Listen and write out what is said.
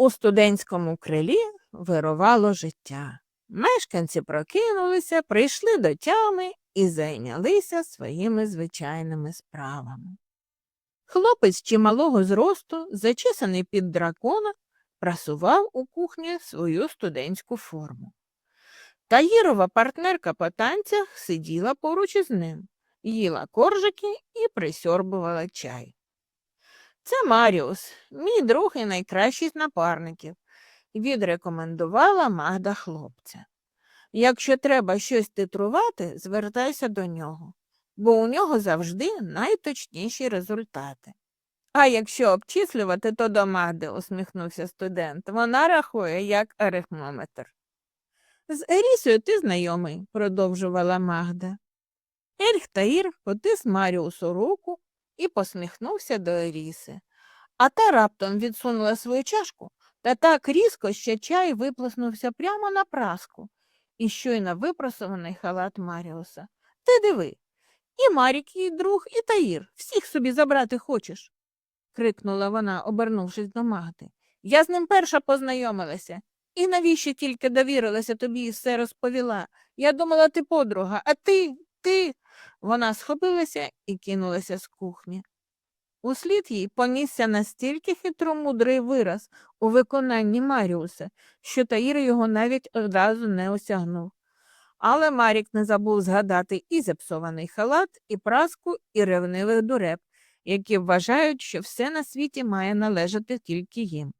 У студентському крилі вирувало життя. Мешканці прокинулися, прийшли до тями і зайнялися своїми звичайними справами. Хлопець чималого зросту, зачесаний під дракона, прасував у кухні свою студентську форму. Таїрова партнерка по танцях сиділа поруч із ним, їла коржики і присьорбувала чай. Це Маріус, мій друг і найкращий з напарників, відрекомендувала Магда хлопця. Якщо треба щось титрувати, звертайся до нього, бо у нього завжди найточніші результати. А якщо обчислювати, то до Магди, усміхнувся студент. Вона рахує як арифмометр. З Ерісою ти знайомий, продовжувала Магда. Ельхтаїр потис Маріусу руку і посміхнувся до Еріси. А та раптом відсунула свою чашку та так різко, що чай виплеснувся прямо на праску і щойно випросований халат Маріуса. Ти диви. І Марік, і друг, і Таїр. Всіх собі забрати хочеш. крикнула вона, обернувшись до Магди. Я з ним перша познайомилася. І навіщо тільки довірилася тобі і все розповіла? Я думала, ти подруга, а ти, ти. Вона схопилася і кинулася з кухні. Услід їй понісся настільки хитромудрий вираз у виконанні Маріуса, що Таїр його навіть одразу не осягнув. Але Марік не забув згадати і зіпсований халат, і праску, і ревнивих дуреб, які вважають, що все на світі має належати тільки їм.